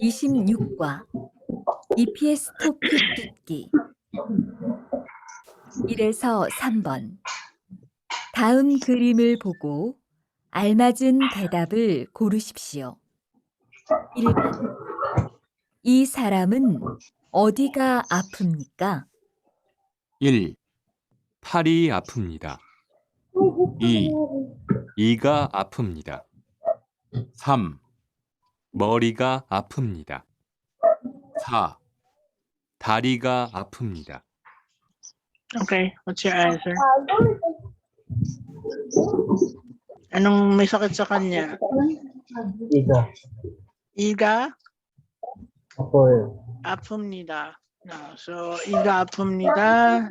26과 EPS 토픽 듣기 1에서 3번 다음 그림을 보고 알맞은 대답을 고르십시오. 1번 이 사람은 어디가 아픕니까? 1. 팔이 아픕니다. 2. 이가 아픕니다. 3. 머리가 아픕니다. 4. 다리가 아픕니다. Okay, what's your answer? Anong may sakit sa kanya? 이가 이가 아파요. 아픕니다. No, so 이가 아픕니다.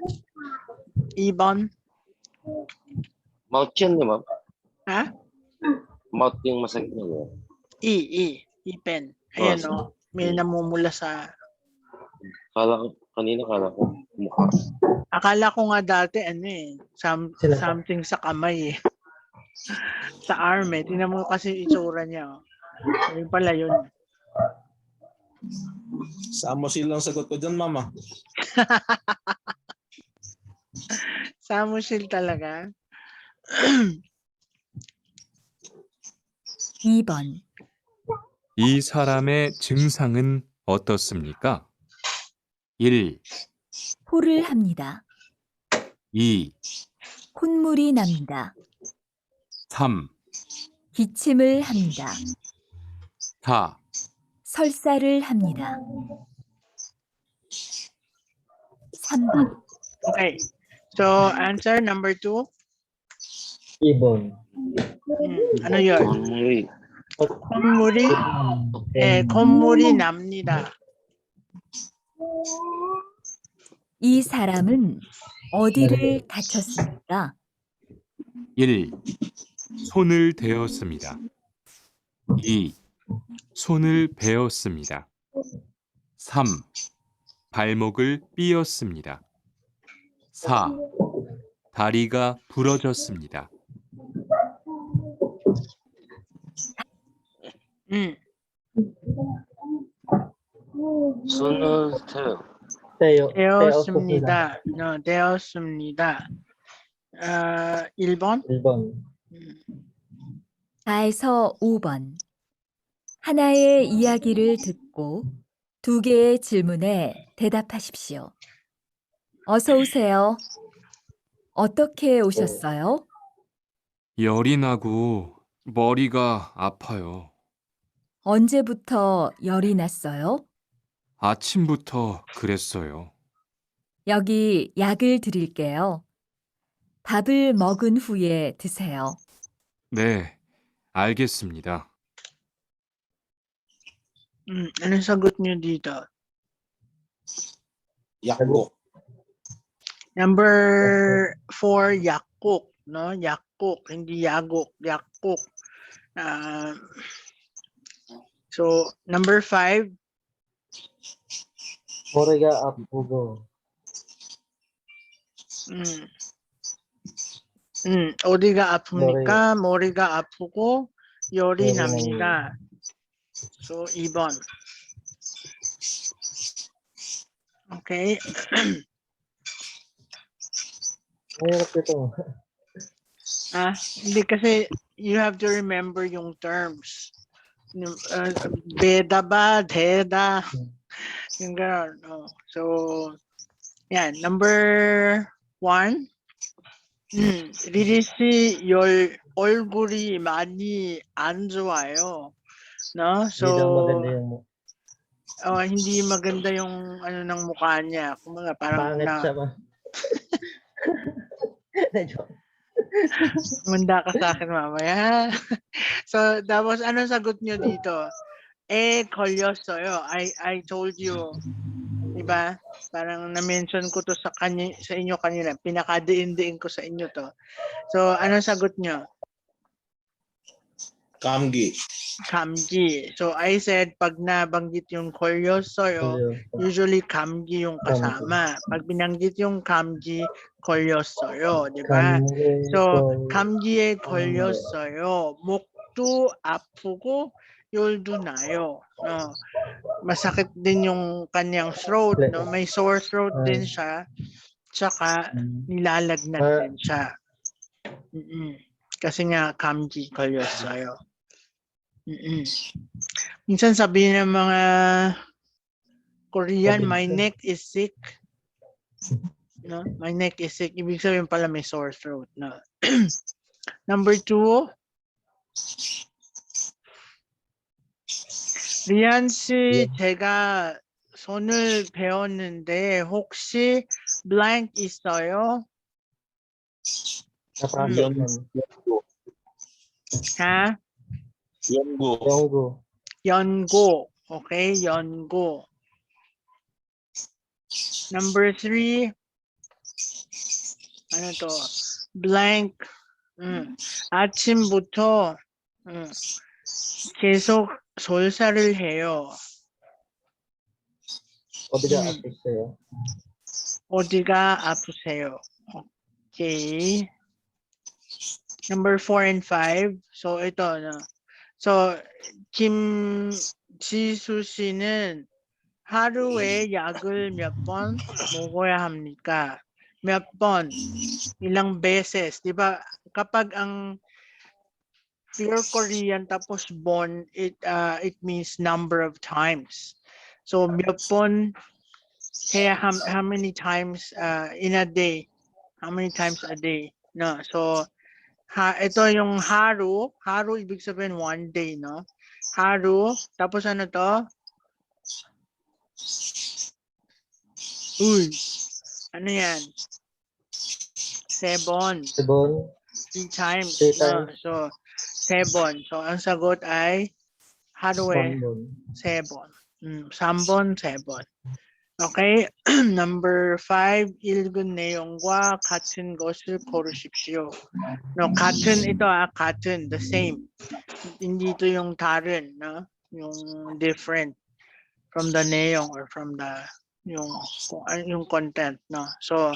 2번. Mouth yan, di ba? Ha? Mouth yung masakit niya. no? E, E. E-pen. Ayan Oh, o. May namumula sa... Kala ko, kanina kala ko mukha. Akala ko nga dati ano eh. Some, Sila something sa kamay eh. sa arm eh. Tingnan mo kasi yung itsura niya. Oh. Ayun pala yun. Samosil lang sagot ko dyan, mama. Samusil talaga. 2번 이 사람의 증상은 어떻습니까? 1. 토를 합니다. 2. 콧물이 납니다. 3. 기침을 합니다. 4. 설사를 합니다. 3번 Okay. So, answer number two. 2번. Hmm, ano yun? Umuwi. 콧물이, eh, 콧물이 납니다. 이 사람은 어디를 다쳤습니까? 1. 손을 대었습니다. 2. 손을 베었습니다. 3. 발목을 삐었습니다. 4. 다리가 부러졌습니다. Hmm. Sunod tayo. 떼요. 되었습니다. No, 되었습니다. 아, 1번? 1번. 4에서 5번 하나의 이야기를 듣고 두 개의 질문에 대답하십시오. 어서 오세요. 어떻게 오셨어요? 열이 나고 머리가 아파요. 언제부터 열이 났어요? 아침부터 그랬어요. 여기 약을 드릴게요. 밥을 먹은 후에 드세요. 네, 알겠습니다. Hmm, anong sagot niyo dito? Yakbo. Number 4, yakuk. No? Yakuk, hindi yagok. Yakuk. Ah, so, number 5, 머리가 아프고 음. 음, 어디가 아픕니까? 머리가 아프고 열이 열이 납니다. So, 2번. Okay. mahirap ito. Ah, hindi kasi you have to remember yung terms. Yung, uh, beda ba, deda, yung gano'n. Oh. So, yan. Number one. 음, 리리 씨 열, 얼굴이 많이 안 좋아요. No? Hindi daw So, maganda yung mu- oh, hindi maganda yung ano ng mukha niya. Kumaga, parang pangit na, siya ma. Manda ka sa akin mamaya. so, tapos anong sagot nyo dito? Eh, kolyosoyo. I, I told you. Diba? Parang na-mention ko to sa, kanya, sa inyo kanina. Pinakadiin-diin ko sa inyo to. So, anong sagot nyo? Kamgi. Kamgi. So, I said, pag nabanggit yung kolyosoyo, usually kamgi yung kasama. Pag binanggit yung kamgi, kolyosoyo. Diba? So, 감기에 걸렸어요. 목도 아프고 열도 나요. No? Masakit din yung kanyang throat, no? May sore throat din siya. Tsaka nilalagnat Ah. din siya. Mm-mm. Kasi nga 감기 걸렸어요. Mm-mm. Minsan sabihin ng mga Korean, my neck is sick. No? My neck is sick. Ibig sabihin pala may sore throat. No? Number two, 리안 씨, 제가 손을 배웠는데 혹시 blank 있어요? Napasok 연구. Yonggo. 연고. Okay, 연고. Number three. ano to? Blank. 음, 아침부터 음, 계속 솔사를 해요. 어디가 음. 아프세요? 어디가 아프세요? Okay. Number four and five. So ito na. So 김지수 씨는 하루에 약을 몇 번 먹어야 합니까? 몇 번? Ilang beses? 'Di ba? Kapag ang pure Korean tapos bon, it uh, it means number of times. So 몇번 kaya how, how many times uh, in a day? How many times a day? No. So Ha, ito yung haru. Haru, ibig sabihin one day, no? Haru. Tapos ano to? Uy. Ano yan? Seven. Seven. Three times. Three times. No? So, seven. So, ang sagot ay haru eh. Seven. Mm, sambon, seven. Okay. Number 5, 읽은 내용과 같은 것을 고르십시오. No, 같은 ito ah, 같은, the same. Hindi ito yung 다른, no? Yung different from the 내용 or from the yung kung ano yung content, no? So,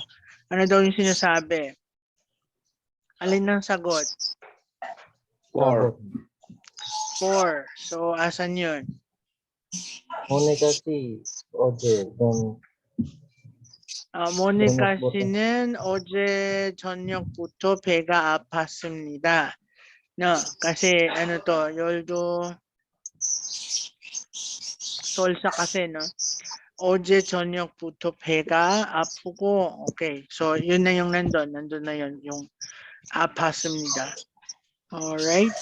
ano daw yung sinasabi? Alin ang sagot? Four. Four. So, asan yun? Monica C. 어제 좀 아, 모니카 저녁부터. 씨는 어제 저녁부터 배가 아팠습니다. No, kasi ano to, 열도 kasi no. 어제 저녁부터 배가 아프고 okay. So yun na yung nandun, nandun na yun yung a팠습니다. Alright.